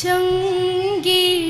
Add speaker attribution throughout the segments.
Speaker 1: 청기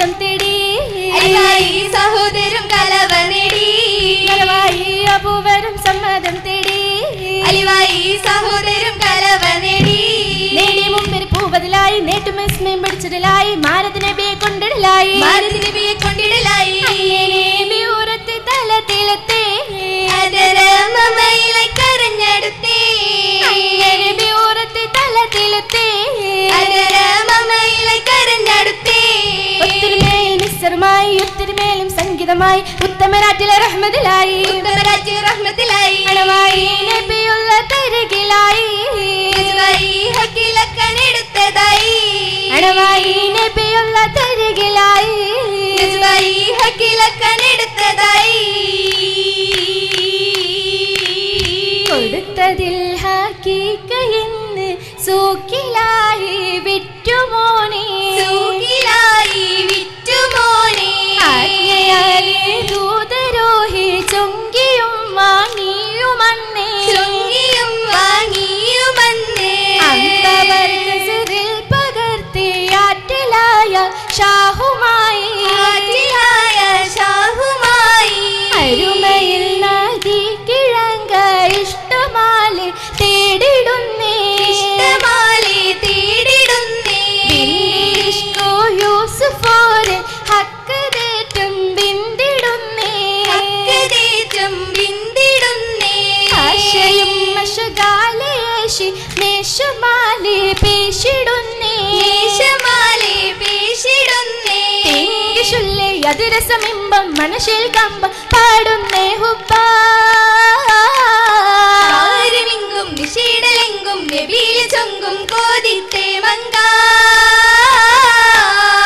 Speaker 1: സ്വന്തം തേടി.
Speaker 2: സഹോദരും കലവ നേടി
Speaker 1: അപൂവരും സമ്മതം തേടി.
Speaker 2: അലിവായി സഹോദരും കലവ നേടി
Speaker 1: നേടി മുമ്പിൽ പൂവതിലായി നേട്ടുമെസ്മയും പിടിച്ചതിലായി മാരതിനെ ബേ കൊണ്ടിടലായി.
Speaker 2: മാരതി
Speaker 1: സംഗീതമായി ഉത്തമരാറ്റിലെ റഹ്മത്തിലായി.
Speaker 2: ഉത്തമരാറ്റിൽ റഹ്മത്തിലായി.
Speaker 1: അണമായി നബിയുള്ള തരകിലായി.
Speaker 2: ഹക്കിലക്കണെടുത്തതായി
Speaker 1: അണമായി നബിയുള്ള തരകിലായി. ഹക്കിലക്കണ അതിരസമിമ്പം മനസ്സിൽ കമ്പം പാടുന്നേ ഹുബ്ബ
Speaker 2: ആരുമിങ്കും നിഷീടലെങ്കും നബിയിലെ ചൊങ്കും കോതിത്തേ മങ്ക.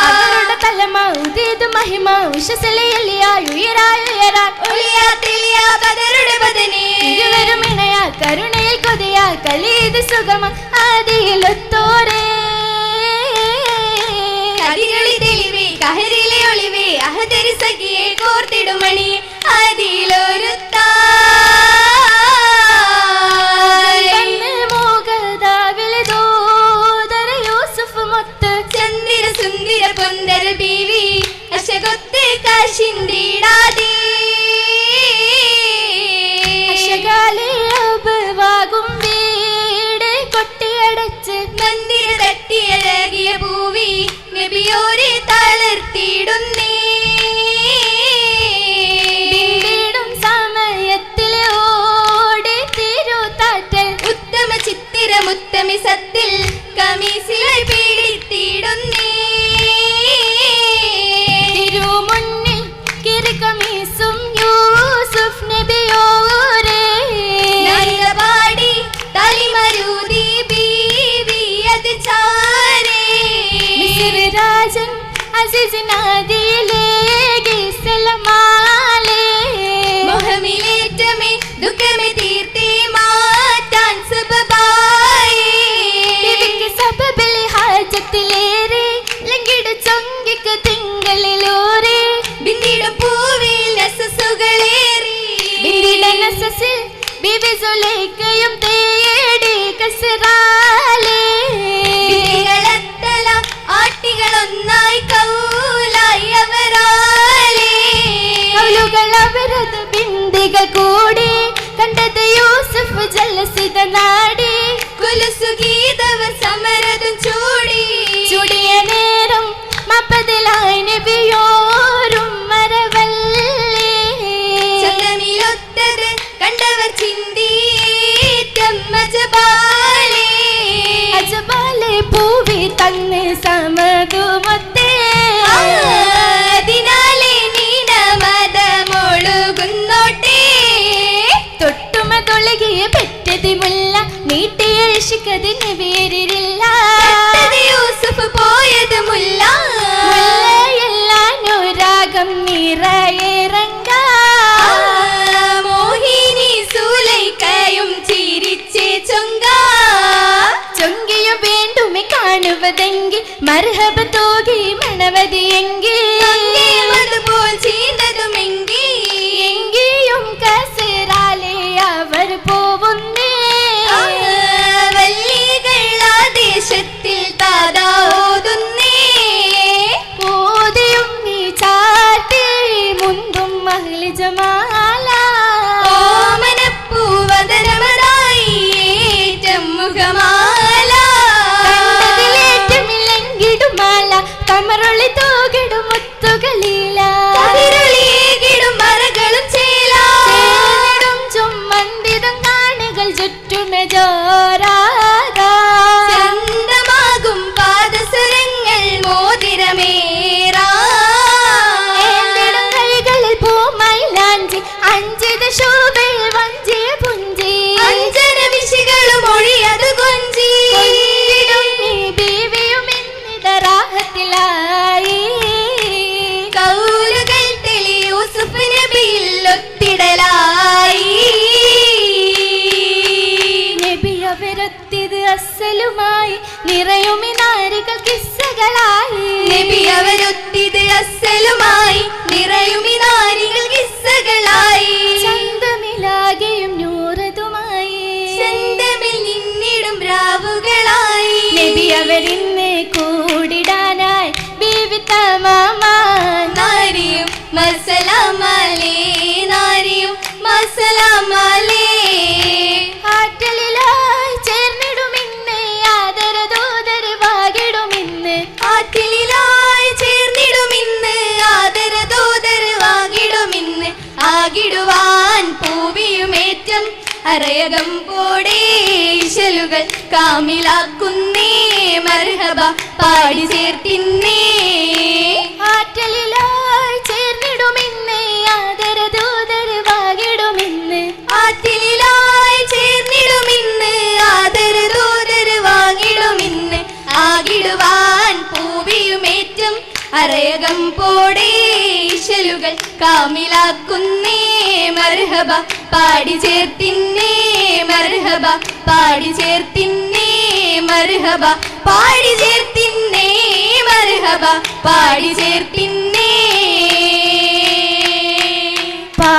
Speaker 1: അവരുടെ തലമ ഉദിത് മഹിമ ഉഷസലയല്ലിയായി ഉയരായി ഉയരാൻ.
Speaker 2: ഒളിയാ തെളിയാ ബദരുടെ ബദനെ
Speaker 1: ഇരുവരും ഇണയ കരുണയിൽ കൊതിയാ കലീത് സുഗമ ആദിയിലൊത്തോരേ
Speaker 2: അഹദരി സഖിയെ കോർത്തിടുമണി ദുഃഖമേ തീർത്തേ മാറ്റാൻ സുബബായേ.
Speaker 1: ബിബിക്ക് സബബിലെ ഹാജത്തിലേറെ ലങ്കിട ചൊങ്കിക്ക് തിങ്കളിലൂരെ
Speaker 2: ബിന്ദിടും പൂവിൽ നസസുകളേറി.
Speaker 1: ബിന്ദിട നസസിൽ ബിബി സുലൈക്കയും തേടി കസറാലേ.
Speaker 2: ബിന്ദികളത്തല ആട്ടികളൊന്നായി കൗലായി അവരാലേ.
Speaker 1: കൗലുകൾ അവരത് ബിന്ദികൾ കൂടി യൂസഫ് ജലസിത നാടി.
Speaker 2: കുലസുഗീതവ സമരതും ചൂടി.
Speaker 1: ചുടിയ നേരം മപ്പതിലായി നബിയോരും പെറ്റതി മുല്ല നീട്ടിയഴിക്കതിന് വേരില്ല
Speaker 2: കണ്ടത് യൂസുഫ് പോയത് മുല്ല
Speaker 1: മുല്ലയെല്ലാനുരാഗം നിറയേറങ്ക.
Speaker 2: മോഹിനി സൂലൈക്കയും ചിരിച്ചേ ചൊങ്ക.
Speaker 1: ചൊങ്കിയ വേണ്ടുമെ കാണുവതെങ്കിൽ മർഹബ തോകി മണവതിയെങ്കിൽ. जमा നിറയുമി നാരികൾ കിസ്സകളായി.
Speaker 2: നബി അവരൊത്തിത് അസലുമായി. നിറയുമി നാരികൾ കിസ്സകളായി.
Speaker 1: ചന്തമിലാകെയും നൂറതുമായി.
Speaker 2: ചന്തമിൽ നിന്നിടും രാവുകളായി.
Speaker 1: നബി അവരിന്ന് കൂടിടാനായി ബീവി തമാമാൻ.
Speaker 2: നാരിയും മസലാമലേ നാരിയും മസലാമലേ അരയകം പോടേ ഈശലുകൾ കാമിലാക്കുന്നേ മർഹബ പാടി ചേർത്തിന്നേ.
Speaker 1: ആറ്റലിലായി ചേർന്നിടുമെന്ന് ആദരദൂതരുവാകിടുമെന്ന്
Speaker 2: ആറ്റിലായി ചേർന്നിടുമെന്ന് ആദരദൂതരുവാകിടുമെന്ന് ആകിടുവാൻ പൂവിയുമേറ്റും അരയകം പോടേ ഈശലുകൾ കാമിലാക്കുന്നേ മർഹബ പാടി ചേർത്തിന്നേ മർഹബ പാടി ചേർത്തിന്നേ മർഹബ. പാടി ചേർത്തിന്നേ മർഹബ പാടി ചേർത്തിന്നേ പാ